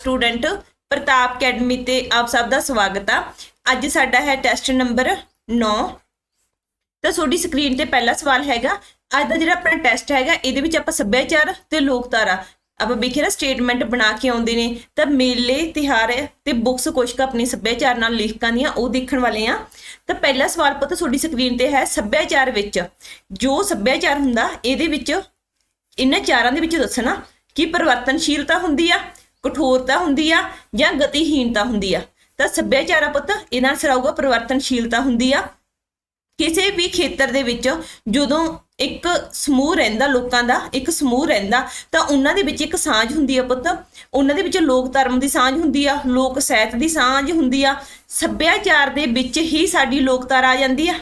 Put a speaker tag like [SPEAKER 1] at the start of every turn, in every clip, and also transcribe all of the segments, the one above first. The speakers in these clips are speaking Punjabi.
[SPEAKER 1] ਸਟੂਡੈਂਟ ਪ੍ਰਤਾਪ ਅਕੈਡਮੀ ਤੇ ਆਪ ਸਭ ਦਾ ਸਵਾਗਤ ਆ। ਅੱਜ ਸਾਡਾ ਹੈ ਟੈਸਟ ਨੰਬਰ 9 ਤਾਂ ਤੁਹਾਡੀ ਸਕਰੀਨ ਤੇ ਪਹਿਲਾ ਸਵਾਲ ਹੈਗਾ। ਅੱਜ ਦਾ ਜਿਹੜਾ ਆਪਣਾ ਟੈਸਟ ਹੈਗਾ, ਇਹਦੇ ਵਿੱਚ ਆਪਾਂ ਸੱਭਿਆਚਾਰ ਤੇ ਲੋਕਧਾਰਾ, ਆਪਾਂ ਵੇਖਿਆ ਨਾ ਸਟੇਟਮੈਂਟ ਬਣਾ ਕੇ ਆਉਂਦੇ ਨੇ। ਤਾਂ ਮੇਲੇ ਤਿਹਾਰ ਤੇ ਬੁੱਕਸ ਕੁਛ ਕੁ ਆਪਣੀ ਸੱਭਿਆਚਾਰ ਨਾਲ ਲੇਖਕਾਂ ਦੀਆਂ, ਉਹ ਦੇਖਣ ਵਾਲੇ ਆ। ਤਾਂ ਪਹਿਲਾ ਸਵਾਲ ਪਤਾ ਤੁਹਾਡੀ ਸਕਰੀਨ ਤੇ ਹੈ ਸੱਭਿਆਚਾਰ ਵਿੱਚ। ਜੋ ਸੱਭਿਆਚਾਰ ਹੁੰਦਾ, ਇਹਦੇ ਵਿੱਚ ਇਹਨਾਂ ਚਾਰਾਂ ਦੇ ਵਿੱਚ ਦੱਸਣਾ ਕਿ ਪਰਿਵਰਤਨਸ਼ੀਲਤਾ ਹੁੰਦੀ ਆ ਕਠੋਰਤਾ ਹੁੰਦੀ ਆ ਜਾਂ ਗਤੀਹੀਨਤਾ ਹੁੰਦੀ ਆ। ਤਾਂ ਸੱਭਿਆਚਾਰ ਪੁੱਤ ਇਹਨਾਂ ਆਨਸਰ ਪਰਿਵਰਤਨਸ਼ੀਲਤਾ ਹੁੰਦੀ ਆ। ਕਿਸੇ ਵੀ ਖੇਤਰ ਦੇ ਵਿੱਚ ਜਦੋਂ ਇੱਕ ਸਮੂਹ ਰਹਿੰਦਾ ਲੋਕਾਂ ਦਾ, ਇੱਕ ਸਮੂਹ ਰਹਿੰਦਾ, ਤਾਂ ਉਹਨਾਂ ਦੇ ਵਿੱਚ ਇੱਕ ਸਾਂਝ ਹੁੰਦੀ ਆ ਪੁੱਤ। ਉਹਨਾਂ ਦੇ ਵਿੱਚ ਲੋਕ ਧਰਮ ਦੀ ਸਾਂਝ ਹੁੰਦੀ ਆ, ਲੋਕ ਸਾਹਿਤ ਦੀ ਸਾਂਝ ਹੁੰਦੀ ਆ। ਸੱਭਿਆਚਾਰ ਦੇ ਵਿੱਚ ਹੀ ਸਾਡੀ ਲੋਕਧਾਰਾ ਆ ਜਾਂਦੀ ਆ।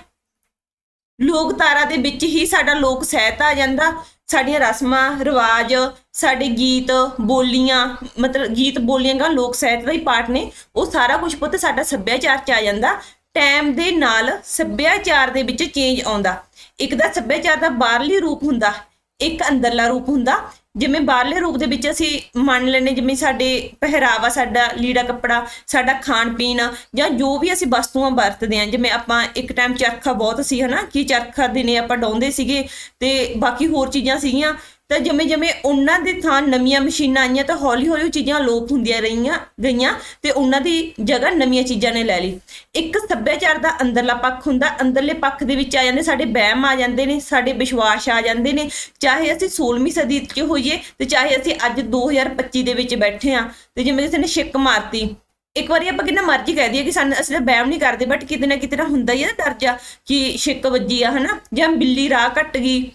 [SPEAKER 1] ਲੋਕਤਾਰਾ ਦੇ ਵਿੱਚ ਹੀ ਸਾਡਾ ਲੋਕ ਸਾਹਿਤ ਆ ਜਾਂਦਾ। ਸਾਡੀਆਂ ਰਸਮਾਂ, ਰਿਵਾਜ, ਸਾਡੇ ਗੀਤ, ਬੋਲੀਆਂ, ਮਤਲਬ ਗੀਤ, ਬੋਲੀਆਂ ਗਾ, ਲੋਕ ਸਾਹਿਤ ਦਾ ਹੀ ਪਾਰਟ ਨੇ, ਉਹ ਸਾਰਾ ਕੁਝ ਪੁੱਤ ਸਾਡਾ ਸੱਭਿਆਚਾਰ ਚ ਆ ਜਾਂਦਾ। ਟਾਈਮ ਦੇ ਨਾਲ ਸੱਭਿਆਚਾਰ ਦੇ ਵਿੱਚ ਚੇਂਜ ਆਉਂਦਾ। ਇੱਕ ਦਾ ਸੱਭਿਆਚਾਰ ਦਾ ਬਾਹਰਲੀ ਰੂਪ ਹੁੰਦਾ, ਇੱਕ ਅੰਦਰਲਾ ਰੂਪ ਹੁੰਦਾ ਜਿਵੇਂ ਬਾਹਰਲੇ ਰੂਪ ਦੇ ਵਿੱਚ ਅਸੀਂ ਮੰਨ ਲੈਨੇ ਜਿਵੇਂ ਸਾਡੇ ਪਹਿਰਾਵਾ, ਸਾਡਾ ਲੀੜਾ ਕੱਪੜਾ, ਸਾਡਾ ਖਾਣ ਪੀਣ ਜਾਂ ਜੋ ਵੀ ਅਸੀਂ ਵਸਤੂਆਂ ਵਰਤਦੇ ਹਾਂ, ਜਿਵੇਂ ਆਪਾਂ ਇੱਕ ਟਾਈਮ ਚਰਖਾ ਬਹੁਤ ਸੀ, ਹਨਾ, ਕਿ ਚਰਖਾ ਦਿਨੇ ਆਪਾਂ ਡਾਉਂਦੇ ਸੀਗੇ ਤੇ ਬਾਕੀ ਹੋਰ ਚੀਜ਼ਾਂ ਸੀਗੀਆਂ ਤਾਂ ਜਿਵੇਂ ਜਿਵੇਂ ਉਹਨਾਂ ਦੇ ਥਾਂ ਨਵੀਆਂ ਮਸ਼ੀਨਾਂ ਆਈਆਂ ਤਾਂ ਹੌਲੀ ਹੌਲੀ ਉਹ ਚੀਜ਼ਾਂ ਲੋਪ ਹੁੰਦੀਆਂ ਰਹੀਆਂ, ਗਈਆਂ ਤੇ ਉਹਨਾਂ ਦੀ ਜਗ੍ਹਾ ਨਵੀਆਂ ਚੀਜ਼ਾਂ ਨੇ ਲੈ ਲਈ। ਇੱਕ ਸੱਭਿਆਚਾਰ ਦਾ ਅੰਦਰਲਾ ਪੱਖ ਹੁੰਦਾ, ਅੰਦਰਲੇ ਪੱਖ ਦੇ ਵਿੱਚ ਆ ਜਾਂਦੇ, ਸਾਡੇ ਵਹਿਮ ਆ ਜਾਂਦੇ ਨੇ, ਸਾਡੇ ਵਿਸ਼ਵਾਸ ਆ ਜਾਂਦੇ ਨੇ। ਚਾਹੇ ਅਸੀਂ 16ਵੀਂ ਸਦੀ 'ਚ ਹੋਈਏ ਤੇ ਚਾਹੇ ਅਸੀਂ ਅੱਜ 2025 ਦੇ ਵਿੱਚ ਬੈਠੇ ਆ ਤੇ ਜਿਵੇਂ ਕਿਸੇ ਨੇ ਛਿੱਕ ਮਾਰਤੀ। ਇੱਕ ਵਾਰੀ ਆਪਾਂ ਕਿੰਨਾ ਮਰਜ਼ੀ ਕਹਿ ਦਈਏ ਕਿ ਸਾਨੂੰ ਅਸੀਂ ਤਾਂ ਵਹਿਮ ਨਹੀਂ ਕਰਦੇ ਬਟ ਕਿਤੇ ਨਾ ਕਿਤੇ ਨਾ ਹੁੰਦਾ ਹੀ ਹੈ ਨਾ ਦਰਜਾ ਕਿ ਛਿੱਕ ਵੱਜੀ ਆ, ਹਨਾ? ਜਾਂ ਬਿੱਲੀ ਰਾਹ ਕੱਟ ਗਈ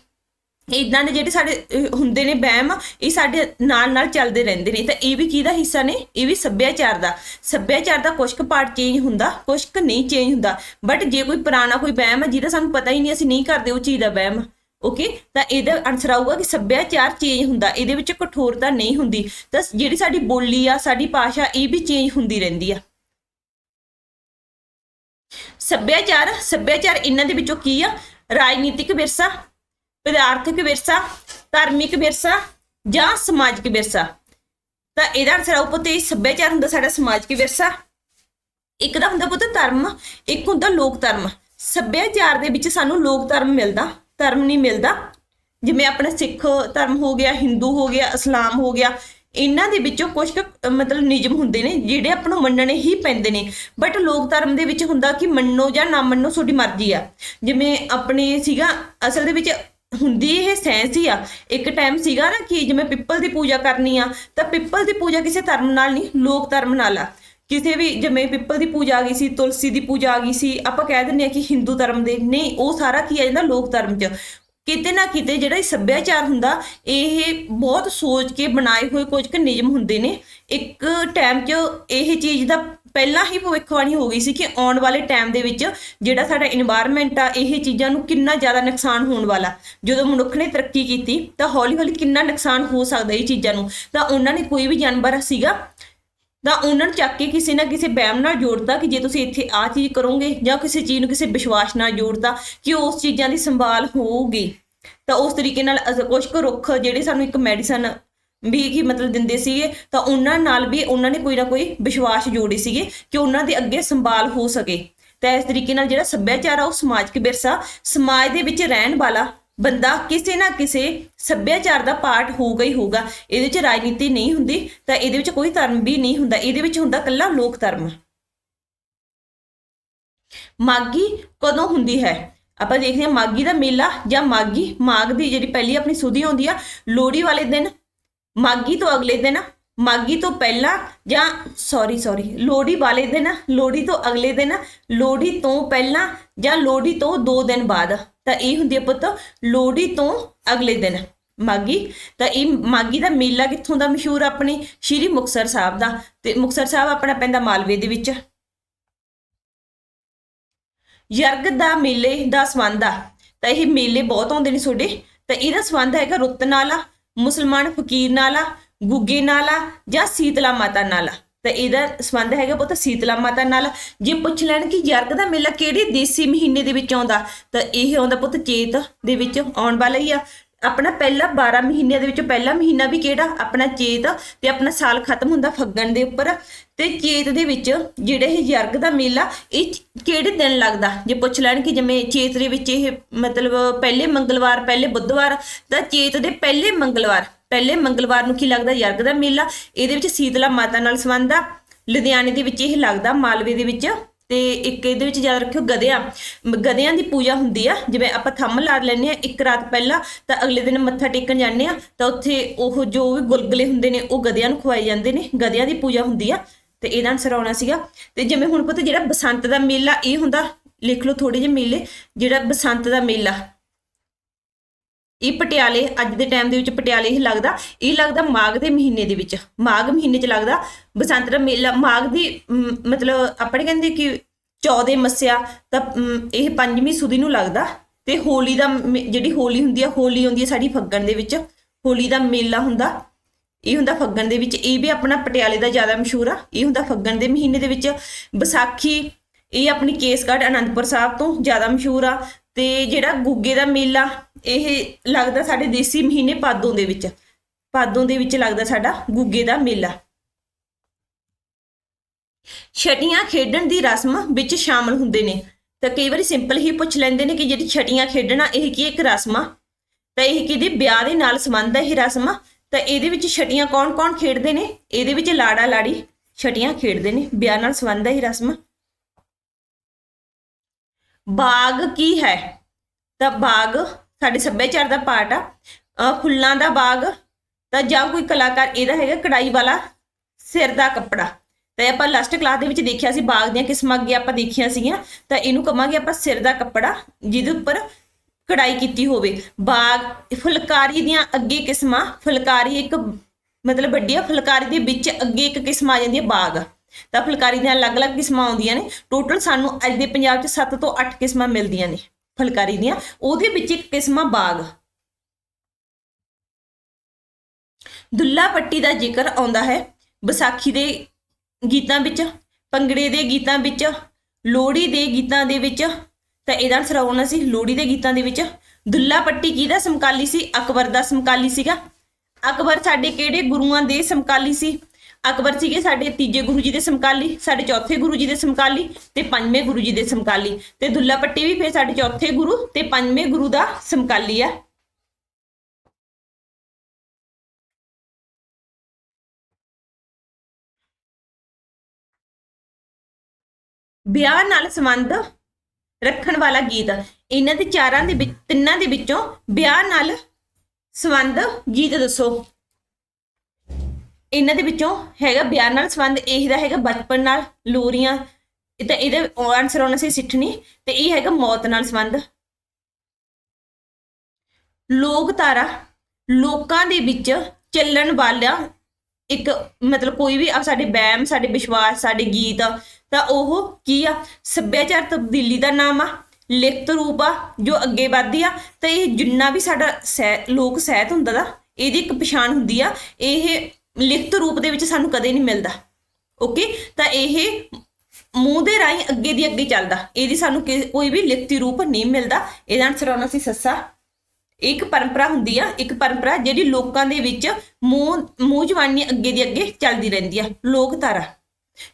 [SPEAKER 1] ਇਦਾਂ ਦੇ ਜਿਹੜੇ ਸਾਡੇ ਹੁੰਦੇ ਨੇ ਵਹਿਮ, ਇਹ ਸਾਡੇ ਨਾਲ ਨਾਲ ਚੱਲਦੇ ਰਹਿੰਦੇ ਨੇ। ਤਾਂ ਇਹ ਵੀ ਕਿਹਦਾ ਹਿੱਸਾ ਨੇ? ਇਹ ਵੀ ਸੱਭਿਆਚਾਰ ਦਾ। ਸੱਭਿਆਚਾਰ ਦਾ ਕੁਝ ਕੁ ਪਾਰਟ ਚੇਂਜ ਹੁੰਦਾ ਕੁਝ ਕੁ ਨਹੀਂ ਚੇਂਜ ਹੁੰਦਾ। ਬਟ ਜੇ ਕੋਈ ਪੁਰਾਣਾ ਕੋਈ ਵਹਿਮ ਹੈ ਜਿਹਦਾ ਸਾਨੂੰ ਪਤਾ ਹੀ ਨਹੀਂ, ਅਸੀਂ ਨਹੀਂ ਕਰਦੇ ਉਹ ਚੀਜ਼ ਦਾ ਵਹਿਮ। ਓਕੇ ਤਾਂ ਇਹਦਾ ਆਨਸਰ ਆਊਗਾ ਕਿ ਸੱਭਿਆਚਾਰ ਚੇਂਜ ਹੁੰਦਾ। ਇਹਦੇ ਵਿੱਚ ਕਠੋਰਤਾ ਨਹੀਂ ਹੁੰਦੀ। ਤਾਂ ਜਿਹੜੀ ਸਾਡੀ ਬੋਲੀ ਆ, ਸਾਡੀ ਭਾਸ਼ਾ, ਇਹ ਵੀ ਚੇਂਜ ਹੁੰਦੀ ਰਹਿੰਦੀ ਆ। ਸੱਭਿਆਚਾਰ ਸੱਭਿਆਚਾਰ ਇਹਨਾਂ ਦੇ ਵਿੱਚੋਂ ਕੀ ਆ? ਰਾਜਨੀਤਿਕ ਵਿਰਸਾ। ਪਦਾਰਥਿਕ ਵਿਰਸਾ ਧਾਰਮਿਕ ਵਿਰਸਾ ਜਾਂ ਸਮਾਜਿਕ ਵਿਰਸਾ। ਤਾਂ ਇਹਦਾ ਆਨਸਰ ਆਊ ਪੁੱਤ ਇਹ ਸੱਭਿਆਚਾਰ ਹੁੰਦਾ ਸਾਡਾ ਸਮਾਜਿਕ ਵਿਰਸਾ। ਇੱਕ ਦਾ ਹੁੰਦਾ ਪੁੱਤ ਧਰਮ ਇੱਕ ਹੁੰਦਾ ਲੋਕ ਧਰਮ ਸੱਭਿਆਚਾਰ ਦੇ ਵਿੱਚ ਸਾਨੂੰ ਲੋਕ ਧਰਮ ਮਿਲਦਾ ਧਰਮ ਨਹੀਂ ਮਿਲਦਾ। ਜਿਵੇਂ ਆਪਣਾ ਸਿੱਖ ਧਰਮ ਹੋ ਗਿਆ ਹਿੰਦੂ ਹੋ ਗਿਆ ਇਸਲਾਮ ਹੋ ਗਿਆ ਇਹਨਾਂ ਦੇ ਵਿੱਚੋਂ ਕੁਝ ਕੁ, ਮਤਲਬ ਨਿਯਮ ਹੁੰਦੇ ਨੇ ਜਿਹੜੇ ਆਪਾਂ ਨੂੰ ਮੰਨਣੇ ਹੀ ਪੈਂਦੇ ਨੇ। ਬਟ ਲੋਕ ਧਰਮ ਦੇ ਵਿੱਚ ਹੁੰਦਾ ਕਿ ਮੰਨੋ ਜਾਂ ਨਾ ਮੰਨੋ ਤੁਹਾਡੀ ਮਰਜ਼ੀ ਆ। ਜਿਵੇਂ ਆਪਣੇ ਸੀਗਾ ਅਸਲ ਦੇ ਵਿੱਚ ਹੁੰਦੀ ਇਹ ਸੈਂਸ ਹੀ ਆ। ਇੱਕ ਟਾਈਮ ਸੀਗਾ ਨਾ ਕਿ ਜਿਵੇਂ ਪਿੱਪਲ ਦੀ ਪੂਜਾ ਕਰਨੀ ਆ, ਤਾਂ ਪਿੱਪਲ ਦੀ ਪੂਜਾ ਕਿਸੇ ਧਰਮ ਨਾਲ ਨਹੀਂ, ਲੋਕ ਧਰਮ ਨਾਲ ਆ। ਕਿਸੇ ਵੀ ਜਿਵੇਂ ਪਿੱਪਲ ਦੀ ਪੂਜਾ ਆ ਗਈ ਸੀ, ਤੁਲਸੀ ਦੀ ਪੂਜਾ ਆ ਗਈ ਸੀ, ਆਪਾਂ ਕਹਿ ਦਿੰਦੇ ਆ ਕਿ ਹਿੰਦੂ ਧਰਮ ਦੇ। ਨਹੀਂ, ਉਹ ਸਾਰਾ ਕੀ ਆ ਜਾਂਦਾ ਲੋਕ ਧਰਮ 'ਚ। ਕਿਤੇ ਨਾ ਕਿਤੇ ਜਿਹੜਾ ਇਹ ਸੱਭਿਆਚਾਰ ਹੁੰਦਾ, ਇਹ ਬਹੁਤ ਸੋਚ ਕੇ ਬਣਾਏ ਹੋਏ ਕੁਝ ਕੁ ਨਿਯਮ ਹੁੰਦੇ ਨੇ। ਇੱਕ ਟਾਈਮ 'ਚ ਇਹ ਚੀਜ਼ ਦਾ ਪਹਿਲਾਂ ਹੀ ਭਵਿੱਖਬਾਣੀ ਹੋ ਗਈ ਸੀ ਕਿ ਆਉਣ ਵਾਲੇ ਟਾਈਮ ਦੇ ਵਿੱਚ ਜਿਹੜਾ ਸਾਡਾ এনवायरमेंट ਆ, ਇਹ ਚੀਜ਼ਾਂ ਨੂੰ ਕਿੰਨਾ ਜ਼ਿਆਦਾ ਨੁਕਸਾਨ ਹੋਣ ਵਾਲਾ। ਜਦੋਂ ਮਨੁੱਖ ਨੇ ਤਰੱਕੀ ਕੀਤੀ, ਤਾਂ ਹੌਲੀ-ਹੌਲੀ ਕਿੰਨਾ ਨੁਕਸਾਨ ਹੋ ਸਕਦਾ ਇਹ ਚੀਜ਼ਾਂ ਨੂੰ। ਤਾਂ ਉਹਨਾਂ ਨੇ ਕੋਈ ਵੀ ਜਾਨਵਰ ਸੀਗਾ, ਤਾਂ ਉਹਨਾਂ ਨੂੰ ਚੱਕ ਕੇ ਕਿਸੇ ਨਾ ਕਿਸੇ ਬੈਮ ਨਾਲ ਜੋੜਦਾ ਕਿ ਜੇ ਤੁਸੀਂ ਇੱਥੇ ਆ ਚੀਜ਼ ਕਰੋਗੇ ਜਾਂ ਕਿਸੇ ਚੀਜ਼ ਨੂੰ ਕਿਸੇ ਵਿਸ਼ਵਾਸ ਨਾਲ ਜੋੜਦਾ ਕਿ ਉਸ ਚੀਜ਼ਾਂ ਦੀ ਸੰਭਾਲ ਹੋਊਗੀ। ਤਾਂ ਉਸ ਤਰੀਕੇ ਨਾਲ ਕੁਝ ਕੁ ਰੁੱਖ ਜਿਹੜੇ ਸਾਨੂੰ ਇੱਕ ਮੈਡੀਸਨ ਵੀ ਕੀ ਮਤਲਬ ਦਿੰਦੇ ਸੀਗੇ, ਤਾਂ ਉਹਨਾਂ ਨਾਲ ਵੀ ਉਹਨਾਂ ਨੇ ਕੋਈ ਨਾ ਕੋਈ ਵਿਸ਼ਵਾਸ ਜੋੜੇ ਸੀਗੇ ਕਿ ਉਹਨਾਂ ਦੇ ਅੱਗੇ ਸੰਭਾਲ ਹੋ ਸਕੇ। ਤਾਂ ਇਸ ਤਰੀਕੇ ਨਾਲ ਜਿਹੜਾ ਸੱਭਿਆਚਾਰ ਆ, ਉਹ ਸਮਾਜਿਕ ਵਿਰਸਾ, ਸਮਾਜ ਦੇ ਵਿੱਚ ਰਹਿਣ ਵਾਲਾ ਬੰਦਾ ਕਿਸੇ ਨਾ ਕਿਸੇ ਸੱਭਿਆਚਾਰ ਦਾ ਪਾਰਟ ਹੋਊਗਾ ਹੀ ਹੋਊਗਾ। ਇਹਦੇ ਵਿੱਚ ਰਾਜਨੀਤੀ ਨਹੀਂ ਹੁੰਦੀ, ਤਾਂ ਇਹਦੇ ਵਿੱਚ ਕੋਈ ਧਰਮ ਵੀ ਨਹੀਂ ਹੁੰਦਾ। ਇਹਦੇ ਵਿੱਚ ਹੁੰਦਾ ਕੱਲਾ ਲੋਕ ਧਰਮ ਮਾਗੀ ਕਦੋਂ ਹੁੰਦੀ ਹੈ? ਆਪਾਂ ਦੇਖਦੇ ਹਾਂ ਮਾਗੀ ਦਾ ਮੇਲਾ ਜਾਂ ਮਾਗੀ ਮਾਘ ਦੀ ਜਿਹੜੀ ਪਹਿਲੀ ਆਪਣੀ ਸੁਧੀ ਆਉਂਦੀ ਆ, ਲੋਹੜੀ ਵਾਲੇ ਦਿਨ ਮਾਗੀ ਤੋਂ ਅਗਲੇ ਦਿਨ ਮਾਗੀ ਤੋਂ ਪਹਿਲਾਂ ਜਾਂ ਸੌਰੀ ਸੌਰੀ ਲੋਹੜੀ ਵਾਲੇ ਦਿਨ, ਲੋਹੜੀ ਤੋਂ ਅਗਲੇ ਦਿਨ, ਲੋਹੜੀ ਤੋਂ ਪਹਿਲਾਂ ਜਾਂ ਲੋਹੜੀ ਤੋਂ 2 ਦਿਨ ਬਾਅਦ, ਤਾਂ ਇਹ ਹੁੰਦੀ ਹੈ ਪੁੱਤ, ਲੋਹੜੀ ਤੋਂ ਅਗਲੇ ਦਿਨ ਮਾਗੀ ਤਾਂ ਇਹ ਮਾਗੀ ਦਾ ਮੇਲਾ ਕਿੱਥੋਂ ਦਾ ਮਸ਼ਹੂਰ ਆ ਆਪਣੇ? ਸ਼੍ਰੀ ਮੁਕਤਸਰ ਸਾਹਿਬ ਦਾ। ਤੇ ਮੁਕਤਸਰ ਸਾਹਿਬ ਆਪਣਾ ਪੈਂਦਾ ਮਾਲਵੇ ਦੇ ਵਿੱਚ। ਯਰਗ ਦਾ ਮੇਲੇ ਦਾ ਸੰਬੰਧ ਆ। ਤਾਂ ਇਹ ਮੇਲੇ ਬਹੁਤ ਆਉਂਦੇ ਨੇ ਤੁਹਾਡੇ। ਤਾਂ ਇਹਦਾ ਸੰਬੰਧ ਹੈਗਾ ਰੁੱਤ ਨਾਲ। ਆ ਮੁਸਲਮਾਨ ਫਕੀਰ ਨਾਲਾ ਗੁੱਗੇ ਨਾਲਾ ਜਾਂ ਸੀਤਲਾ ਮਾਤਾ ਨਾਲ ਤਾਂ ਇਹਦਾ ਸੰਬੰਧ ਹੈਗਾ ਪੁੱਤ ਸੀਤਲਾ ਮਾਤਾ ਨਾਲ। ਜੇ ਪੁੱਛ ਲੈਣ ਕਿ ਯਰਗ ਦਾ ਮੇਲਾ ਕਿਹੜੇ ਦੇਸੀ ਮਹੀਨੇ ਦੇ ਵਿੱਚ ਆਉਂਦਾ? ਤਾਂ ਇਹ ਆਉਂਦਾ ਪੁੱਤ ਚੇਤ ਦੇ ਵਿੱਚ ਆਉਣ ਵਾਲਾ ਹੀ ਆ। ਆਪਣਾ ਪਹਿਲਾ 12 ਮਹੀਨਿਆਂ ਦੇ ਵਿੱਚੋਂ ਪਹਿਲਾ ਮਹੀਨਾ ਵੀ ਕਿਹੜਾ? ਆਪਣਾ ਚੇਤ ਤੇ ਆਪਣਾ ਸਾਲ ਖਤਮ ਹੁੰਦਾ ਫੱਗਣ ਦੇ ਉੱਪਰ। ਤੇ ਚੇਤ ਦੇ ਵਿੱਚ ਜਿਹੜਾ ਇਹ ਯਰਗ ਦਾ ਮੇਲਾ, ਇਹ ਕਿਹੜੇ ਦਿਨ ਲੱਗਦਾ? ਜੇ ਪੁੱਛ ਲੈਣ ਕਿ ਜਿਵੇਂ ਚੇਤ ਦੇ ਵਿੱਚ ਇਹ ਮਤਲਬ ਪਹਿਲੇ ਮੰਗਲਵਾਰ, ਪਹਿਲੇ ਬੁੱਧਵਾਰ, ਤਾਂ ਚੇਤ ਦੇ ਪਹਿਲੇ ਮੰਗਲਵਾਰ ਪਹਿਲੇ ਮੰਗਲਵਾਰ ਨੂੰ ਕੀ ਲੱਗਦਾ? ਯਰਗ ਦਾ ਮੇਲਾ। ਇਹਦੇ ਵਿੱਚ ਸੀਤਲਾ ਮਾਤਾ ਨਾਲ ਸੰਬੰਧ ਆ। ਲੁਧਿਆਣੇ ਦੇ ਵਿੱਚ ਇਹ ਲੱਗਦਾ, ਮਾਲਵੇ ਦੇ ਵਿੱਚ। ਤੇ ਇੱਕ ਇਹਦੇ ਵਿੱਚ ਯਾਦ ਰੱਖਿਓ ਗਧਿਆਂ ਗਧਿਆਂ ਦੀ ਪੂਜਾ ਹੁੰਦੀ ਆ, ਜਿਵੇਂ ਆਪਾਂ ਥੰਮ ਲਾ ਲੈਂਦੇ ਆ ਇੱਕ ਰਾਤ ਪਹਿਲਾਂ, ਤਾਂ ਅਗਲੇ ਦਿਨ ਮੱਥਾ ਟੇਕਣ ਜਾਂਦੇ ਆ ਤਾਂ ਉੱਥੇ ਉਹ ਜੋ ਵੀ ਗੁਲਗੁਲੇ ਹੁੰਦੇ ਨੇ, ਉਹ ਗਧਿਆਂ ਨੂੰ ਖਵਾਏ ਜਾਂਦੇ ਨੇ, ਗਧਿਆਂ ਦੀ ਪੂਜਾ ਹੁੰਦੀ ਆ, ਤੇ ਇਹਦਾ ਆਨਸਰ ਆਉਣਾ ਸੀਗਾ। ਤੇ ਜਿਵੇਂ ਹੁਣ ਪਤਾ ਜਿਹੜਾ ਬਸੰਤ ਦਾ ਮੇਲਾ ਇਹ ਹੁੰਦਾ, ਲਿਖ ਲਓ ਥੋੜੇ ਜਿਹੇ ਮੇਲੇ, ਜਿਹੜਾ ਬਸੰਤ ਦਾ ਮੇਲਾ ਇਹ ਪਟਿਆਲੇ, ਅੱਜ ਦੇ ਟਾਈਮ ਦੇ ਵਿੱਚ ਪਟਿਆਲੇ ਹੀ ਲੱਗਦਾ, ਇਹ ਲੱਗਦਾ ਮਾਘ ਦੇ ਮਹੀਨੇ ਦੇ ਵਿੱਚ, ਮਾਘ ਮਹੀਨੇ 'ਚ ਲੱਗਦਾ ਬਸੰਤ ਦਾ ਮੇਲਾ, ਮਾਘ ਦੀ ਮਤਲਬ ਆਪਣੇ ਕਹਿੰਦੇ ਕਿ 14 ਮੱਸਿਆ ਤਾਂ ਇਹ ਪੰਜਵੀਂ ਸੁਦੀ ਨੂੰ ਲੱਗਦਾ ਤੇ ਹੋਲੀ ਦਾ ਮੇ- ਜਿਹੜੀ ਹੋਲੀ ਹੁੰਦੀ ਆ, ਹੋਲੀ ਹੁੰਦੀ ਹੈ ਸਾਡੀ ਫੱਗਣ ਦੇ ਵਿੱਚ, ਹੋਲੀ ਦਾ ਮੇਲਾ ਹੁੰਦਾ, ਇਹ ਹੁੰਦਾ ਫੱਗਣ ਦੇ ਵਿੱਚ, ਇਹ ਵੀ ਆਪਣਾ ਪਟਿਆਲੇ ਦਾ ਜ਼ਿਆਦਾ ਮਸ਼ਹੂਰ ਆ, ਇਹ ਹੁੰਦਾ ਫੱਗਣ ਦੇ ਮਹੀਨੇ ਦੇ ਵਿੱਚ, ਵਿਸਾਖੀ, ਇਹ ਆਪਣੀ ਕੇਸਗੜ੍ਹ, ਅਨੰਦਪੁਰ ਸਾਹਿਬ ਤੋਂ ਜ਼ਿਆਦਾ ਮਸ਼ਹੂਰ ਆ ਤੇ ਜਿਹੜਾ ਗੁੱਗੇ ਦਾ ਮੇਲਾ ਇਹ ਲੱਗਦਾ ਸਾਡੇ ਦੇਸੀ ਮਹੀਨੇ ਪਾਦੋਂ ਦੇ ਵਿੱਚ। ਪਾਦੋਂ ਦੇ ਵਿੱਚ ਲੱਗਦਾ ਸਾਡਾ ਗੁੱਗੇ ਦਾ ਮੇਲਾ। ਛਟੀਆਂ ਖੇਡਣ ਦੀ ਰਸਮ ਵਿੱਚ ਸ਼ਾਮਲ ਹੁੰਦੇ ਨੇ। ਤਾਂ ਕਈ ਵਾਰੀ ਸਿੰਪਲ ਹੀ ਪੁੱਛ ਲੈਂਦੇ ਨੇ ਕਿ ਜਿਹੜੀ ਛਟੀਆਂ ਖੇਡਣਾ ਇਹ ਕੀ ਇੱਕ ਰਸਮ ਆ? ਤਾਂ ਇਹ ਕਿਹਦੇ ਵਿਆਹ ਦੇ ਨਾਲ ਸੰਬੰਧ ਹੈ ਇਹ ਰਸਮ? ਆ ਤਾਂ ਇਹਦੇ ਵਿੱਚ ਛਟੀਆਂ ਕੌਣ-ਕੌਣ ਖੇਡਦੇ ਨੇ? ਇਹਦੇ ਵਿੱਚ ਲਾੜਾ ਲਾੜੀ ਛਟੀਆਂ ਖੇਡਦੇ ਨੇ। ਵਿਆਹ ਨਾਲ ਸੰਬੰਧ ਹੈ ਇਹ ਰਸਮ। ਬਾਗ ਕੀ ਹੈ? ਤਾਂ ਬਾਗ ਸਾਡੇ ਸੱਭਿਆਚਾਰ ਦਾ ਪਾਰਟ ਆ। ਫੁੱਲਾਂ ਦਾ ਬਾਗ ਤਾਂ ਜਾਂ ਕੋਈ ਕਲਾਕਾਰ ਇਹਦਾ ਹੈਗਾ ਕਢਾਈ ਵਾਲਾ ਸਿਰ ਦਾ ਕੱਪੜਾ। ਤੇ ਆਪਾਂ ਲਾਸਟ ਕਲਾਸ ਦੇ ਵਿੱਚ ਦੇਖਿਆ ਸੀ ਬਾਗ ਦੀਆਂ ਕਿਸਮਾਂ ਅੱਗੇ ਆਪਾਂ ਦੇਖੀਆਂ ਸੀਗੀਆਂ। ਤਾਂ ਇਹਨੂੰ ਕਵਾਂਗੇ ਆਪਾਂ ਸਿਰ ਦਾ ਕੱਪੜਾ, ਜਿਹਦੇ ਉੱਪਰ ਕਢਾਈ ਕੀਤੀ ਹੋਵੇ। ਬਾਗ ਫੁਲਕਾਰੀ ਦੀਆਂ ਅੱਗੇ ਕਿਸਮਾਂ, ਫੁਲਕਾਰੀ ਇੱਕ ਮਤਲਬ ਵੱਡੀ ਆ, ਫੁਲਕਾਰੀ ਦੇ ਵਿੱਚ ਅੱਗੇ ਇੱਕ ਕਿਸਮ ਆ ਜਾਂਦੀ ਹੈ ਬਾਗ। ਤਾਂ ਫੁਲਕਾਰੀ ਦੀਆਂ ਅਲੱਗ-ਅਲੱਗ ਕਿਸਮਾਂ ਆਉਂਦੀਆਂ ਨੇ। ਟੋਟਲ ਸਾਨੂੰ ਅੱਜ ਦੇ ਪੰਜਾਬ 'ਚ 7 ਤੋਂ 8 ਕਿਸਮਾਂ ਮਿਲਦੀਆਂ ਨੇ। ਫੁਲਕਾਰੀ ਦੀਆਂ, ਉਹਦੇ ਵਿੱਚ ਇੱਕ ਕਿਸਮਾਂ ਬਾਗ। ਦੁੱਲਾ ਪੱਟੀ ਦਾ ਜ਼ਿਕਰ ਆਉਂਦਾ ਹੈ ਵਿਸਾਖੀ ਦੇ ਗੀਤਾਂ ਵਿੱਚ ਪੰਗੜੇ ਦੇ ਗੀਤਾਂ ਵਿੱਚ, ਲੋਹੜੀ ਦੇ ਗੀਤਾਂ ਦੇ ਵਿੱਚ, ਤਾਂ ਇਹਦਾ ਆਨਸਰ ਆਉਣਾ ਸੀ ਲੋਹੜੀ ਦੇ ਗੀਤਾਂ ਦੇ ਵਿੱਚ। ਦੁੱਲਾ ਪੱਟੀ ਕਿਹਦਾ ਸਮਕਾਲੀ ਸੀ? ਅਕਬਰ ਦਾ ਸਮਕਾਲੀ ਸੀਗਾ। ਅਕਬਰ ਸਾਡੇ ਕਿਹੜੇ ਗੁਰੂਆਂ ਦੇ ਸਮਕਾਲੀ ਸੀ? ਅਕਬਰ ਸੀਗੇ ਸਾਡੇ, ਤੀਜੇ ਗੁਰੂ ਜੀ ਦੇ ਸਮਕਾਲੀ, ਸਾਡੇ ਚੌਥੇ ਗੁਰੂ ਜੀ ਦੇ ਸਮਕਾਲੀ ਤੇ ਪੰਜਵੇਂ ਗੁਰੂ ਜੀ ਦੇ ਸਮਕਾਲੀ ਤੇ ਦੁੱਲਾ ਪੱਟੀ ਵੀ ਫਿਰ ਸਾਡੇ ਚੌਥੇ ਗੁਰੂ ਤੇ ਪੰਜਵੇਂ ਗੁਰੂ ਦਾ ਸਮਕਾਲੀ ਆ। ਵਿਆਹ ਨਾਲ ਸੰਬੰਧ ਰੱਖਣ ਵਾਲਾ ਗੀਤ, ਇਹਨਾਂ ਦੇ ਚਾਰਾਂ ਦੇ ਵਿੱਚ, ਤਿੰਨਾਂ ਦੇ ਵਿੱਚੋਂ ਵਿਆਹ ਨਾਲ ਸੰਬੰਧ ਗੀਤ ਦੱਸੋ। ਇਹਨਾਂ ਦੇ ਵਿੱਚੋਂ ਹੈਗਾ ਵਿਆਹ ਨਾਲ ਸੰਬੰਧ, ਇਹ ਦਾ ਹੈਗਾ ਬਚਪਨ ਨਾਲ, ਲੋਰੀਆਂ। ਇਹ ਤਾਂ ਇਹਦੇ ਆਨਸਰ ਆਉਣਾ ਸੀ ਸਿੱਠਣੀ, ਤੇ ਇਹ ਹੈਗਾ ਮੌਤ ਨਾਲ ਸੰਬੰਧ। ਲੋਕ ਧਾਰਾ ਲੋਕਾਂ ਦੇ ਵਿੱਚ ਚੱਲਣ ਵਾਲਾ ਇੱਕ, ਮਤਲਬ ਕੋਈ ਵੀ ਸਾਡੇ ਵਹਿਮ, ਸਾਡੇ ਵਿਸ਼ਵਾਸ, ਸਾਡੇ ਗੀਤ, ਤਾਂ ਉਹ ਕੀ ਆ? ਸੱਭਿਆਚਾਰ ਤਬਦੀਲੀ ਦਾ ਨਾਮ ਆ, ਲਿਖਤ ਰੂਪ ਆ, ਜੋ ਅੱਗੇ ਵੱਧਦੀ ਆ, ਤਾਂ ਇਹ ਜਿੰਨਾ ਵੀ ਸਾਡਾ ਸਹਿ, ਲੋਕ ਸਹਿਤ ਹੁੰਦਾ ਦਾ, ਇਹਦੀ ਇੱਕ ਪਛਾਣ ਹੁੰਦੀ ਆ। ਇਹ ਲਿਖਤ ਰੂਪ ਦੇ ਵਿੱਚ ਸਾਨੂੰ ਕਦੇ ਨਹੀਂ ਮਿਲਦਾ ਓਕੇ ਤਾਂ ਇਹ ਮੂੰਹ ਦੇ ਰਾਹੀਂ ਅੱਗੇ ਦੀ ਅੱਗੇ ਚੱਲਦਾ, ਇਹਦੀ ਸਾਨੂੰ ਕੋਈ ਵੀ ਲਿਖਤੀ ਰੂਪ ਨਹੀਂ ਮਿਲਦਾ। ਇਹਦਾ ਆਨਸਰ ਆਉਣਾ ਸੀ ਸੱਸਾ। ਇੱਕ ਪਰੰਪਰਾ ਹੁੰਦੀ ਆ, ਇੱਕ ਪਰੰਪਰਾ ਜਿਹੜੀ ਲੋਕਾਂ ਦੇ ਵਿੱਚ ਮੂੰਹ ਮੂੰਹ ਜਵਾਨੀ ਅੱਗੇ ਦੀ ਅੱਗੇ ਚੱਲਦੀ ਰਹਿੰਦੀ ਆ, ਲੋਕਧਾਰਾ।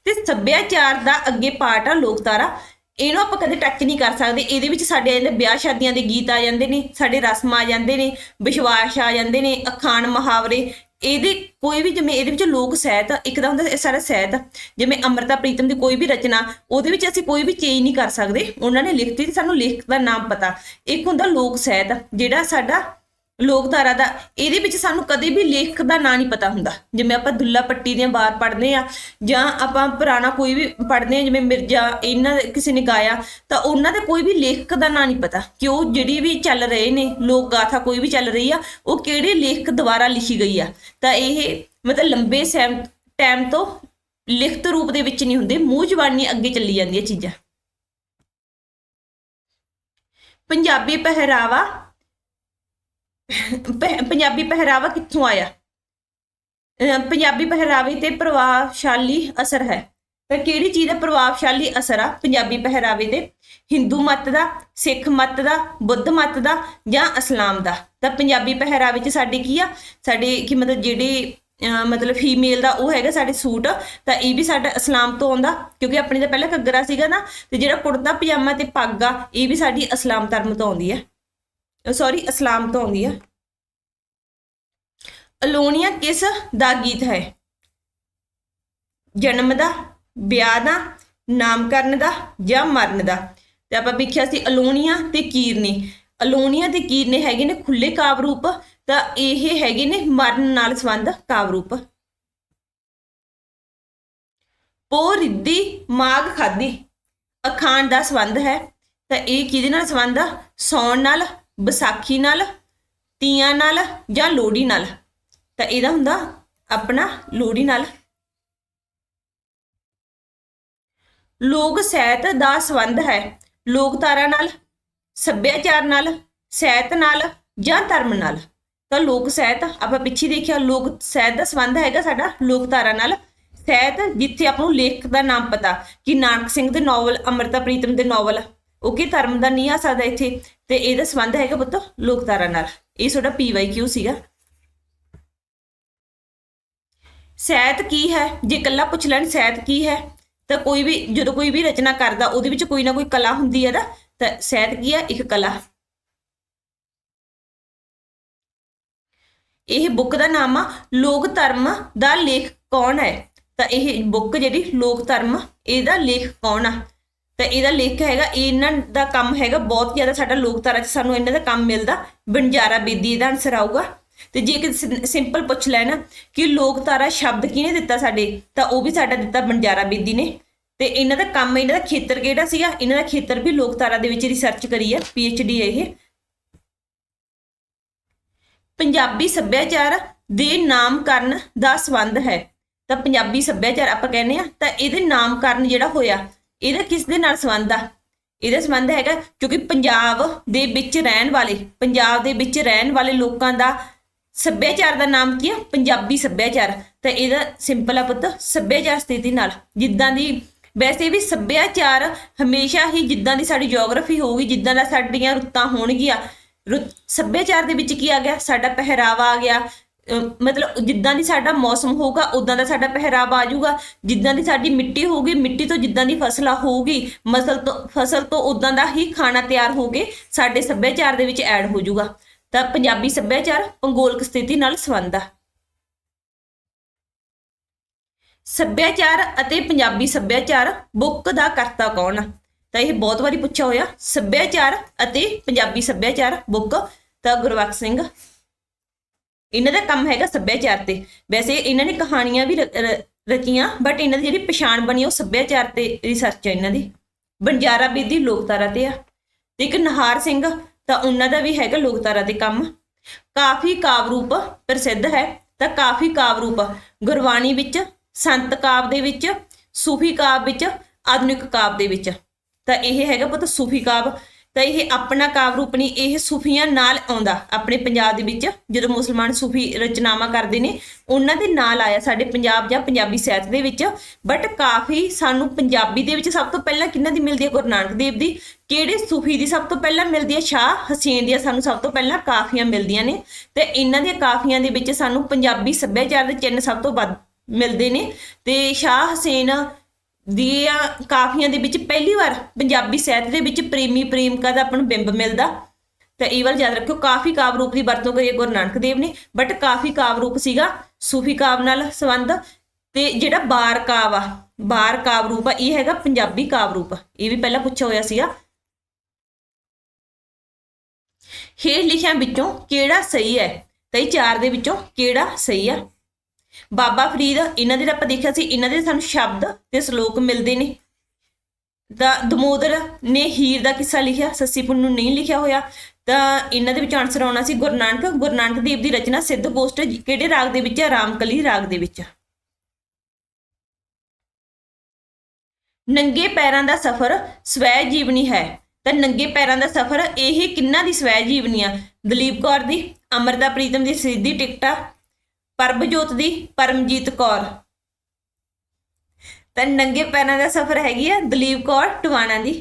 [SPEAKER 1] ਤੇ ਸੱਭਿਆਚਾਰ ਦਾ ਅੱਗੇ ਪਾਰਟ ਆ ਲੋਕਧਾਰਾ। ਇਹਨੂੰ ਆਪਾਂ ਕਦੇ ਟੱਚ ਨਹੀਂ ਕਰ ਸਕਦੇ। ਇਹਦੇ ਵਿੱਚ ਸਾਡੇ ਇਹਦੇ ਵਿਆਹ ਸ਼ਾਦੀਆਂ ਦੇ ਗੀਤ ਆ ਜਾਂਦੇ ਨੇ, ਸਾਡੇ ਰਸਮ ਆ ਜਾਂਦੇ ਨੇ, ਵਿਸ਼ਵਾਸ ਆ ਜਾਂਦੇ ਨੇ, ਅਖਾਣ ਮੁਹਾਵਰੇ ਇਹਦੇ ਕੋਈ ਵੀ ਜਿਵੇਂ ਇਹਦੇ ਵਿੱਚ ਲੋਕ ਸਾਹਿਤ ਇੱਕ ਤਾਂ ਹੁੰਦਾ ਇਹ ਸਾਰਾ ਸਾਹਿਤ ਜਿਵੇਂ ਅੰਮ੍ਰਿਤਾ ਪ੍ਰੀਤਮ ਦੀ ਕੋਈ ਵੀ ਰਚਨਾ, ਉਹਦੇ ਵਿੱਚ ਅਸੀਂ ਕੋਈ ਵੀ ਚੇਂਜ ਨਹੀਂ ਕਰ ਸਕਦੇ। ਉਹਨਾਂ ਨੇ ਲਿਖਤੀ ਤੇ ਸਾਨੂੰ ਲੇਖਕ ਦਾ ਨਾਮ ਪਤਾ। ਇੱਕ ਹੁੰਦਾ ਲੋਕ ਸਾਹਿਤ ਜਿਹੜਾ ਸਾਡਾ ਲੋਕਧਾਰਾ ਦਾ, ਇਹਦੇ ਵਿੱਚ ਸਾਨੂੰ ਕਦੇ ਵੀ ਲੇਖਕ ਦਾ ਨਾਂ ਨਹੀਂ ਪਤਾ ਹੁੰਦਾ। ਜਿਵੇਂ ਆਪਾਂ ਦੁੱਲਾ ਪੱਟੀ ਦੀਆਂ ਵਾਰ ਪੜ੍ਹਦੇ ਆ ਜਾਂ ਆਪਾਂ ਪੁਰਾਣਾ ਕੋਈ ਵੀ ਪੜ੍ਹਦੇ ਆ ਜਿਵੇਂ ਮਿਰਜ਼ਾ, ਇਹਨਾਂ ਕਿਸੇ ਨੇ ਗਾਇਆ, ਤਾਂ ਉਹਨਾਂ ਦਾ ਕੋਈ ਵੀ ਲੇਖਕ ਦਾ ਨਾਂ ਨਹੀਂ ਪਤਾ ਕਿ ਉਹ ਜਿਹੜੀ ਵੀ ਚੱਲ ਰਹੇ ਨੇ, ਲੋਕ ਗਾਥਾ ਕੋਈ ਵੀ ਚੱਲ ਰਹੀ ਆ, ਉਹ ਕਿਹੜੇ ਲੇਖਕ ਦੁਆਰਾ ਲਿਖੀ ਗਈ ਆ। ਤਾਂ ਇਹ ਮਤਲਬ ਲੰਬੇ ਟਾਈਮ ਤੋਂ ਲਿਖਤ ਰੂਪ ਦੇ ਵਿੱਚ ਨਹੀਂ ਹੁੰਦੇ, ਮੂੰਹ ਜ਼ਬਾਨੀ ਅੱਗੇ ਚੱਲੀ ਜਾਂਦੀਆਂ ਚੀਜ਼ਾਂ। ਪੰਜਾਬੀ ਪਹਿਰਾਵਾ ਪੰਜਾਬੀ ਪਹਿਰਾਵਾ ਕਿੱਥੋਂ ਆਇਆ? ਅਹ ਪੰਜਾਬੀ ਪਹਿਰਾਵੇ ਤੇ ਪ੍ਰਭਾਵਸ਼ਾਲੀ ਅਸਰ ਹੈ। ਤਾਂ ਕਿਹੜੀ ਚੀਜ਼ ਦਾ ਪ੍ਰਭਾਵਸ਼ਾਲੀ ਅਸਰ ਆ? ਪੰਜਾਬੀ ਪਹਿਰਾਵੇ ਤੇ? ਹਿੰਦੂ ਮਤ ਦਾ, ਸਿੱਖ ਮਤ ਦਾ, ਬੁੱਧ ਮਤ ਦਾ ਜਾਂ ਇਸਲਾਮ ਦਾ? ਤਾਂ ਪੰਜਾਬੀ ਪਹਿਰਾਵੇ 'ਚ ਸਾਡੇ ਕੀ ਆ? ਸਾਡੇ ਕੀ ਮਤਲਬ ਜਿਹੜੇ, ਅਹ ਮਤਲਬ ਫੀਮੇਲ ਦਾ ਉਹ ਹੈਗਾ ਸਾਡੇ ਸੂਟ, ਤਾਂ ਇਹ ਵੀ ਸਾਡਾ ਇਸਲਾਮ ਤੋਂ ਆਉਂਦਾ। ਕਿਉਂਕਿ ਆਪਣੀ ਤਾਂ ਪਹਿਲਾਂ ਘੱਗਰਾ ਸੀਗਾ ਨਾ, ਤੇ ਜਿਹੜਾ ਕੁੜਤਾ, ਪਜਾਮਾ ਤੇ ਪੱਗ ਆ, ਇਹ ਵੀ ਸਾਡੀ ਇਸਲਾਮ ਧਰਮ ਤੋਂ ਆਉਂਦੀ ਹੈ। ਸੌਰੀ ਇਸਲਾਮ ਤੋਂ ਆਉਂਦੀ ਹੈ ਅਲੋਨੀਆ ਕਿਸ ਦਾ ਗੀਤ ਹੈ? ਜਨਮ ਦਾ, ਵਿਆਹ ਦਾ, ਨਾਮਕਰਨ ਦਾ ਜਾਂ ਮਰਨ ਦਾ? ਤੇ ਆਪਾਂ ਵੇਖਿਆ ਸੀ ਅਲੋਨੀਆ ਤੇ ਕੀਰਨੇ। ਅਲੋਨੀਆ ਤੇ ਕੀਰਨੇ ਹੈਗੇ ਨੇ ਖੁੱਲੇ ਕਾਵ ਰੂਪ, ਤਾਂ ਇਹ ਹੈਗੇ ਨੇ ਮਰਨ ਨਾਲ ਸੰਬੰਧ ਕਾਵ ਰੂਪ। ਪੋ ਰਿੱਧੀ ਮਾਗ ਖਾਦੀ ਅਖਾਣ ਦਾ ਸੰਬੰਧ ਹੈ, ਤਾਂ ਇਹ ਕਿਹਦੇ ਨਾਲ ਸੰਬੰਧ ਆ? ਸੌਣ ਨਾਲ ਵਿਸਾਖੀ ਨਾਲ, ਤੀਆਂ ਨਾਲ ਜਾਂ ਲੋਹੜੀ ਨਾਲ। ਤਾਂ ਇਹਦਾ ਹੁੰਦਾ ਆਪਣਾ ਲੋਹੜੀ ਨਾਲ। ਲੋਕ ਸਾਹਿਤ ਦਾ ਸੰਬੰਧ ਹੈ। ਲੋਕਧਾਰਾ ਨਾਲ, ਸੱਭਿਆਚਾਰ ਨਾਲ, ਸਾਹਿਤ ਨਾਲ ਜਾਂ ਧਰਮ ਨਾਲ। ਤਾਂ ਲੋਕ ਸਾਹਿਤ, ਆਪਾਂ ਪਿੱਛੇ ਦੇਖਿਆ, ਲੋਕ ਸਹਿਤ ਦਾ ਸੰਬੰਧ ਹੈਗਾ ਸਾਡਾ ਲੋਕਧਾਰਾ ਨਾਲ। ਸਾਹਿਤ ਜਿੱਥੇ ਆਪਾਂ ਨੂੰ ਲੇਖਕ ਦਾ ਨਾਮ ਪਤਾ, ਕਿ ਨਾਨਕ ਸਿੰਘ ਦੇ ਨੋਵਲ ਅਮਰਤਾ ਪ੍ਰੀਤਮ ਦੇ ਨਾਵਲ ਓਕੇ ਧਰਮ ਦਾ ਨਹੀਂ ਆ ਸਕਦਾ ਇੱਥੇ? ਤੇ ਇਹਦਾ ਸੰਬੰਧ ਹੈਗਾ ਪੁੱਤ ਲੋਕਧਾਰਾ ਨਾਲ। ਇਹ ਤੁਹਾਡਾ ਪੀਵਾਈਕਿਊ ਸੀਗਾ। ਸਹਿਤ ਕੀ ਹੈ? ਜੇ ਇਕੱਲਾ ਪੁੱਛ ਲੈਣ ਸਹਿਤ ਕੀ ਹੈ, ਤਾਂ ਕੋਈ ਵੀ, ਜਦੋਂ ਕੋਈ ਵੀ ਰਚਨਾ ਕਰਦਾ, ਉਹਦੇ ਵਿੱਚ ਕੋਈ ਨਾ ਕੋਈ ਕਲਾ ਹੁੰਦੀ ਹੈ ਨਾ, ਤਾਂ ਸਹਿਤ ਕੀ ਹੈ? ਇੱਕ ਕਲਾ। ਇਹ ਬੁੱਕ ਦਾ ਨਾਮ ਆ ਲੋਕ ਧਰਮ ਦਾ ਲੇਖ ਕੌਣ ਹੈ? ਤਾਂ ਇਹ ਬੁੱਕ ਜਿਹੜੀ ਲੋਕ ਧਰਮ ਇਹਦਾ ਲੇਖ ਕੌਣ ਆ? ਤਾਂ ਇਹਦਾ ਲੇਖ ਹੈਗਾ ਇਹਨਾਂ ਦਾ ਕੰਮ ਹੈਗਾ ਬਹੁਤ ਜ਼ਿਆਦਾ ਸਾਡਾ ਲੋਕਧਾਰਾ 'ਚ ਸਾਨੂੰ ਇਹਨਾਂ ਦਾ ਕੰਮ ਮਿਲਦਾ ਬੰਜਾਰਾ ਬੇਦੀ ਇਹਦਾ ਆਨਸਰ ਆਊਗਾ। ਤੇ ਜੇ ਕਿ ਸਿੰਪਲ ਪੁੱਛ ਲੈ ਨਾ ਕਿ ਲੋਕਧਾਰਾ ਸ਼ਬਦ ਕਿਹਨੇ ਦਿੱਤਾ ਸਾਡੇ, ਤਾਂ ਉਹ ਵੀ ਸਾਡਾ ਦਿੱਤਾ ਬੰਜਾਰਾ ਬੇਦੀ ਨੇ। ਤੇ ਇਹਨਾਂ ਦਾ ਕੰਮ, ਇਹਨਾਂ ਦਾ ਖੇਤਰ ਕਿਹੜਾ ਸੀਗਾ? ਇਹਨਾਂ ਦਾ ਖੇਤਰ ਵੀ ਲੋਕਧਾਰਾ ਦੇ ਵਿੱਚ ਰਿਸਰਚ ਕਰੀ ਹੈ ਡੀ ਇਹ। ਪੰਜਾਬੀ ਸੱਭਿਆਚਾਰ ਦੇ ਨਾਮਕਰਨ ਦਾ ਸੰਬੰਧ ਹੈ। ਤਾਂ ਪੰਜਾਬੀ ਸੱਭਿਆਚਾਰ ਆਪਾਂ ਕਹਿੰਦੇ ਆ, ਤਾਂ ਇਹਦੇ ਨਾਮਕਰਨ ਜਿਹੜਾ ਹੋਇਆ ਇਹਦਾ ਕਿਸ ਦੇ ਨਾਲ ਸੰਬੰਧ ਆ? ਇਹਦਾ ਸੰਬੰਧ ਹੈਗਾ ਕਿਉਂਕਿ ਪੰਜਾਬ ਦੇ ਵਿੱਚ ਰਹਿਣ ਵਾਲੇ, ਪੰਜਾਬ ਦੇ ਵਿੱਚ ਰਹਿਣ ਵਾਲੇ ਲੋਕਾਂ ਦਾ ਸੱਭਿਆਚਾਰ ਦਾ ਨਾਮ ਕੀ ਆ? ਪੰਜਾਬੀ ਸੱਭਿਆਚਾਰ। ਤਾਂ ਇਹਦਾ ਸਿੰਪਲ ਆ ਪੁੱਤ, ਸੱਭਿਆਚਾਰ ਸਥਿਤੀ ਨਾਲ। ਜਿੱਦਾਂ ਦੀ, ਵੈਸੇ ਵੀ ਸੱਭਿਆਚਾਰ ਹਮੇਸ਼ਾ ਹੀ ਜਿੱਦਾਂ ਦੀ ਸਾਡੀ ਜੀਓਗ੍ਰਾਫੀ ਹੋਊਗੀ, ਜਿੱਦਾਂ ਦਾ ਸਾਡੀਆਂ ਰੁੱਤਾਂ ਹੋਣਗੀਆਂ। ਰੁੱਤ, ਸੱਭਿਆਚਾਰ ਦੇ ਵਿੱਚ ਕੀ ਆ ਗਿਆ? ਸਾਡਾ ਪਹਿਰਾਵਾ ਆ ਗਿਆ। ਮਤਲਬ ਜਿੱਦਾਂ ਦੀ ਸਾਡਾ ਮੌਸਮ ਹੋਊਗਾ ਉਦਾਂ ਦਾ ਸਾਡਾ ਪਹਿਰਾਵਾ ਆ ਜਾਊਗਾ। ਜਿੱਦਾਂ ਦੀ ਸਾਡੀ ਮਿੱਟੀ ਹੋਊਗੀ, ਮਿੱਟੀ ਤੋਂ ਜਿੱਦਾਂ ਦੀ ਫਸਲਾਂ ਹੋਊਗੀ, ਮਸਲ ਤੋਂ, ਫਸਲ ਤੋਂ ਉਦਾਂ ਦਾ ਹੀ ਖਾਣਾ ਤਿਆਰ ਹੋ ਕੇ ਸਾਡੇ ਸੱਭਿਆਚਾਰ ਦੇ ਵਿੱਚ ਐਡ ਹੋ ਜਾਊਗਾ। ਤਾਂ ਪੰਜਾਬੀ ਸੱਭਿਆਚਾਰ ਭੂਗੋਲਿਕ ਸਥਿਤੀ ਨਾਲ ਸੰਬੰਧ ਆ। ਸੱਭਿਆਚਾਰ ਅਤੇ ਪੰਜਾਬੀ ਸੱਭਿਆਚਾਰ ਬੁੱਕ ਦਾ ਕਰਤਾ ਕੌਣ ਆ? ਤਾਂ ਇਹ ਬਹੁਤ ਵਾਰੀ ਪੁੱਛਿਆ ਹੋਇਆ। ਸੱਭਿਆਚਾਰ ਅਤੇ ਪੰਜਾਬੀ ਸੱਭਿਆਚਾਰ ਬੁੱਕ ਤਾਂ ਗੁਰਬਖਸ਼ ਸਿੰਘ ਇਹਨਾਂ ਦਾ ਕੰਮ ਹੈਗਾ ਸੱਭਿਆਚਾਰ ਤੇ। ਵੈਸੇ ਇਹਨਾਂ ਨੇ ਕਹਾਣੀਆਂ ਵੀ ਰਚੀਆਂ ਬਟ ਇਹਨਾਂ ਦੀ ਜਿਹੜੀ ਪਛਾਣ ਬਣੀ ਉਹ ਸੱਭਿਆਚਾਰ ਤੇ ਰਿਸਰਚ ਹੈ ਇਹਨਾਂ ਦੀ। ਬੰਜਾਰਾ ਬੇਦੀ ਲੋਕਤਾਰਾ ਤੇ ਆ। ਤੇ ਇੱਕ ਨਹਾਰ ਸਿੰਘ, ਤਾਂ ਉਹਨਾਂ ਦਾ ਵੀ ਹੈਗਾ ਲੋਕਤਾਰਾ ਤੇ ਕੰਮ। ਕਾਫੀ ਕਾਵ ਰੂਪ ਪ੍ਰਸਿੱਧ ਹੈ, ਤਾਂ ਕਾਫੀ ਕਾਵ ਰੂਪ ਗੁਰਬਾਣੀ ਵਿੱਚ, ਸੰਤ ਕਾਵ ਦੇ ਵਿੱਚ, ਸੂਫੀ ਕਾਵ ਵਿੱਚ, ਆਧੁਨਿਕ ਕਾਵ ਦੇ ਵਿੱਚ। ਤਾਂ ਇਹ ਹੈਗਾ ਪੁੱਤ ਸੂਫੀ ਕਾਵ। ਤਾਂ ਇਹ ਆਪਣਾ ਕਾਵ ਰੂਪ ਨਹੀਂ, ਇਹ ਸੂਫੀਆਂ ਨਾਲ ਆਉਂਦਾ। ਆਪਣੇ ਪੰਜਾਬ ਦੇ ਵਿੱਚ ਜਦੋਂ ਮੁਸਲਮਾਨ ਸੂਫੀ ਰਚਨਾਵਾਂ ਕਰਦੇ ਨੇ, ਉਹਨਾਂ ਦੇ ਨਾਲ ਆਇਆ ਸਾਡੇ ਪੰਜਾਬ ਜਾਂ ਪੰਜਾਬੀ ਸਾਹਿਤ ਦੇ ਵਿੱਚ। ਬਟ ਕਾਫੀ ਸਾਨੂੰ ਪੰਜਾਬੀ ਦੇ ਵਿੱਚ ਸਭ ਤੋਂ ਪਹਿਲਾਂ ਕਿਹਨਾਂ ਦੀ ਮਿਲਦੀ ਹੈ? ਗੁਰੂ ਨਾਨਕ ਦੇਵ ਦੀ। ਕਿਹੜੇ ਸੂਫੀ ਦੀ ਸਭ ਤੋਂ ਪਹਿਲਾਂ ਮਿਲਦੀ ਹੈ? ਸ਼ਾਹ ਹਸੈਨ ਦੀਆਂ ਸਾਨੂੰ ਸਭ ਤੋਂ ਪਹਿਲਾਂ ਕਾਫੀਆਂ ਮਿਲਦੀਆਂ ਨੇ। ਤੇ ਇਹਨਾਂ ਦੀਆਂ ਕਾਫੀਆਂ ਦੇ ਵਿੱਚ ਸਾਨੂੰ ਪੰਜਾਬੀ ਸੱਭਿਆਚਾਰ ਦੇ ਚਿੰਨ੍ਹ ਸਭ ਤੋਂ ਵੱਧ ਮਿਲਦੇ ਨੇ। ਤੇ ਸ਼ਾਹ ਹਸੈਨ ਦੀਆਂ ਕਾਫੀਆਂ ਦੇ ਵਿੱਚ ਪਹਿਲੀ ਵਾਰ ਪੰਜਾਬੀ ਸਾਹਿਤ ਦੇ ਵਿੱਚ ਪ੍ਰੇਮੀ ਪ੍ਰੇਮਿਕਾ ਦਾ ਆਪਾਂ ਨੂੰ ਬਿੰਬ ਮਿਲਦਾ। ਤਾਂ ਇਹ ਵਾਰ ਯਾਦ ਰੱਖਿਓ, ਕਾਫੀ ਕਾਵ ਰੂਪ ਦੀ ਵਰਤੋਂ ਕਰੀ ਗੁਰੂ ਨਾਨਕ ਦੇਵ ਨੇ ਬਟ ਕਾਫੀ ਕਾਵ ਰੂਪ ਸੀਗਾ ਸੂਫੀ ਕਾਵ ਨਾਲ ਸੰਬੰਧ। ਤੇ ਜਿਹੜਾ ਬਾਰ ਕਾਵ ਆ, ਬਾਰ ਕਾਵ ਰੂਪ ਆ, ਇਹ ਹੈਗਾ ਪੰਜਾਬੀ ਕਾਵ ਰੂਪ। ਇਹ ਵੀ ਪਹਿਲਾਂ ਪੁੱਛਿਆ ਹੋਇਆ ਸੀਗਾ। ਹੇਠ ਲਿਖਿਆਂ ਵਿੱਚੋਂ ਕਿਹੜਾ ਸਹੀ ਹੈ? ਤੇ ਚਾਰ ਦੇ ਵਿੱਚੋਂ ਕਿਹੜਾ ਸਹੀ ਆ? ਬਾਬਾ ਫਰੀਦ, ਇਹਨਾਂ ਦੇ ਆਪਾਂ ਦੇਖਿਆ ਸੀ, ਇਹਨਾਂ ਦੇ ਸਾਨੂੰ ਸ਼ਬਦ ਤੇ ਸ਼ਲੋਕ ਮਿਲਦੇ ਨੇ। ਤਾਂ ਦਮੋਦਰ ਨੇ ਹੀਰ ਦਾ ਕਿੱਸਾ ਲਿਖਿਆ, ਸੱਸੀ ਨੂੰ ਨਹੀਂ ਲਿਖਿਆ ਹੋਇਆ। ਤਾਂ ਇਹਨਾਂ ਦੇ ਵਿੱਚ ਆਨਸਰ ਆਉਣਾ ਸੀ ਗੁਰੂ ਨਾਨਕ। ਗੁਰੂ ਨਾਨਕ ਦੇਵ ਦੀ ਰਚਨਾ ਸਿੱਧ ਗੋਸ਼ਟ ਕਿਹੜੇ ਰਾਗ ਦੇ ਵਿੱਚ ਹੈ? ਰਾਮਕਲੀ ਰਾਗ ਦੇ ਵਿੱਚ। ਨੰਗੇ ਪੈਰਾਂ ਦਾ ਸਫ਼ਰ ਸਵੈ ਜੀਵਨੀ ਹੈ। ਤਾਂ ਨੰਗੇ ਪੈਰਾਂ ਦਾ ਸਫ਼ਰ, ਇਹ ਕਿੰਨਾ ਦੀ ਸਵੈ ਜੀਵਨੀ ਆ? ਦਲੀਪ ਕੌਰ ਦੀ, ਅਮਰਤਾ ਪ੍ਰੀਤਮ ਦੀ ਸਿੱਧੀ ਟਿਕਟਾ ਪਰਬਜੋਤ ਦੀ ਪਰਮਜੀਤ ਕੌਰ। ਤਾਂ ਨੰਗੇ ਪੈਰਾਂ ਦਾ ਸਫ਼ਰ ਹੈਗੀ ਆ ਦਲੀਪ ਕੌਰ ਟਵਾਣਾ ਦੀ।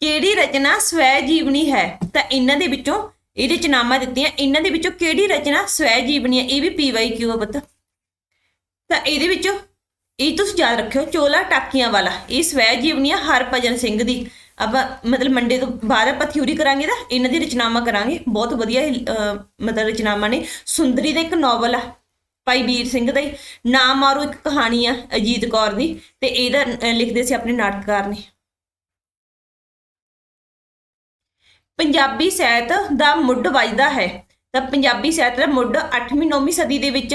[SPEAKER 1] ਕਿਹੜੀ ਰਚਨਾ ਸਵੈ ਜੀਵਨੀ ਹੈ? ਤਾਂ ਇਹਨਾਂ ਦੇ ਵਿੱਚੋਂ ਇਹ ਰਚਨਾਵਾਂ ਦਿੱਤੀਆਂ, ਇਹਨਾਂ ਦੇ ਵਿੱਚੋਂ ਕਿਹੜੀ ਰਚਨਾ ਸਵੈ ਜੀਵਨੀ ਹੈ? ਇਹ ਵੀ ਪੀਵਾਈ ਕਿਉਂ ਆ ਪਤਾ। ਤਾਂ ਇਹਦੇ ਵਿੱਚੋਂ, ਇਹ ਤੁਸੀਂ ਯਾਦ ਰੱਖਿਓ, ਚੋਲਾ ਟਾਕੀਆਂ ਵਾਲਾ, ਇਹ ਸਵੈ ਜੀਵਨੀ ਆ ਹਰਭਜਨ ਸਿੰਘ ਦੀ। ਆਪਾਂ ਮਤਲਬ ਮੰਡੇ ਤੋਂ ਬਾਅਦ ਆਪਾਂ ਥਿਊਰੀ ਕਰਾਂਗੇ ਤਾਂ ਇਹਨਾਂ ਦੀ ਰਚਨਾਵਾਂ ਕਰਾਂਗੇ। ਬਹੁਤ ਵਧੀਆ ਮਤਲਬ ਰਚਨਾਵਾਂ ਨੇ। ਸੁੰਦਰੀ ਦਾ ਇੱਕ ਨੋਵਲ ਆ, ਭਾਈ ਵੀਰ ਸਿੰਘ ਦਾ ਹੀ। ਨਾਮ ਮਾਰੂ ਇੱਕ ਕਹਾਣੀ ਆ, ਅਜੀਤ ਕੌਰ ਦੀ, ਤੇ ਇਹਦਾ ਲਿਖਦੇ ਸੀ ਆਪਣੇ ਨਾਟਕਕਾਰ ਨੇ। ਪੰਜਾਬੀ ਸਾਹਿਤ ਦਾ ਮੁੱਢ ਵੱਜਦਾ ਹੈ। ਤਾਂ ਪੰਜਾਬੀ ਸਾਹਿਤ ਦਾ ਮੁੱਢ 8ਵੀਂ 9ਵੀਂ ਸਦੀ ਦੇ ਵਿੱਚ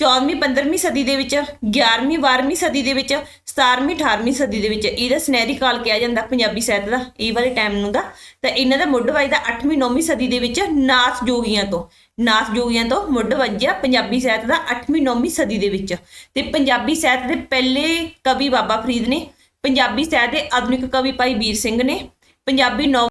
[SPEAKER 1] 14ਵੀਂ 15ਵੀਂ ਸਦੀ ਦੇ ਵਿੱਚ 11ਵੀਂ 12ਵੀਂ ਸਦੀ ਦੇ ਵਿੱਚ 17ਵੀਂ 18ਵੀਂ ਸਦੀ ਦੇ ਵਿੱਚ, ਇਹਦਾ ਸੁਨਹਿਰੀ ਕਾਲ ਕਿਹਾ ਜਾਂਦਾ ਪੰਜਾਬੀ ਸਾਹਿਤ ਦਾ, ਇਹ ਵਾਲੇ ਟਾਈਮ ਨੂੰ ਦਾ। ਤਾਂ ਇਹਨਾਂ ਦਾ ਮੁੱਢ ਵੱਜਦਾ 8ਵੀਂ 9ਵੀਂ ਸਦੀ ਦੇ ਵਿੱਚ ਨਾਥ ਜੋਗੀਆਂ ਤੋਂ। ਨਾਥ ਜੋਗੀਆਂ ਤੋਂ ਮੁੱਢ ਵੱਜਿਆ ਪੰਜਾਬੀ ਸਾਹਿਤ ਦਾ 8ਵੀਂ 9ਵੀਂ ਸਦੀ ਦੇ ਵਿੱਚ। ਤੇ ਪੰਜਾਬੀ ਸਾਹਿਤ ਦੇ ਪਹਿਲੇ ਕਵੀ ਬਾਬਾ ਫਰੀਦ ਨੇ, ਪੰਜਾਬੀ ਸਾਹਿਤ ਦੇ ਆਧੁਨਿਕ ਕਵੀ ਭਾਈ ਵੀਰ ਸਿੰਘ ਨੇ, ਪੰਜਾਬੀ ਨੌ